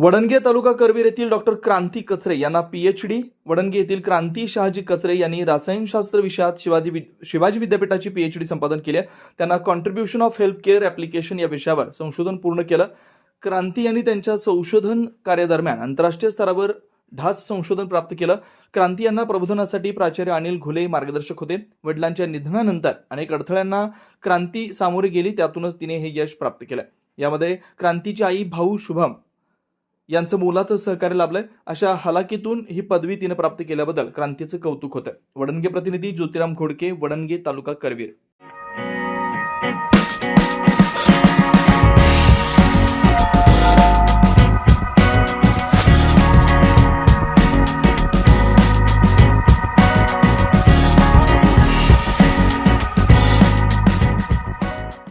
वडणगे तालुका करवीर येथील डॉक्टर क्रांती कचरे यांना पीएच डी वडणगे येथील क्रांती शहाजी कचरे यांनी रसायनशास्त्र विषयात शिवाजी वि- शिवाजी विद्यापीठाची पीएच डी संपादन केली आहे. त्यांना contribution of health care application या विषयावर संशोधन पूर्ण केलं. क्रांती यांनी त्यांच्या संशोधन कार्यादरम्यान आंतरराष्ट्रीय स्तरावर ढास संशोधन प्राप्त केलं. क्रांती यांना प्रबोधनासाठी प्राचार्य अनिल घुले मार्गदर्शक होते. वडिलांच्या निधनानंतर अनेक अडथळ्यांना क्रांती सामोरी गेली त्यातूनच तिने हे यश प्राप्त केलं. यामध्ये क्रांतीची आई भाऊ शुभम यांचं मोलाचं सहकार्य लाभलंय. अशा हलाखीतून ही पदवी तिनं प्राप्त केल्याबद्दल क्रांतीचं कौतुक होतं वडणगे प्रतिनिधी ज्योतिराम घोडके वडणगे तालुका करवीर.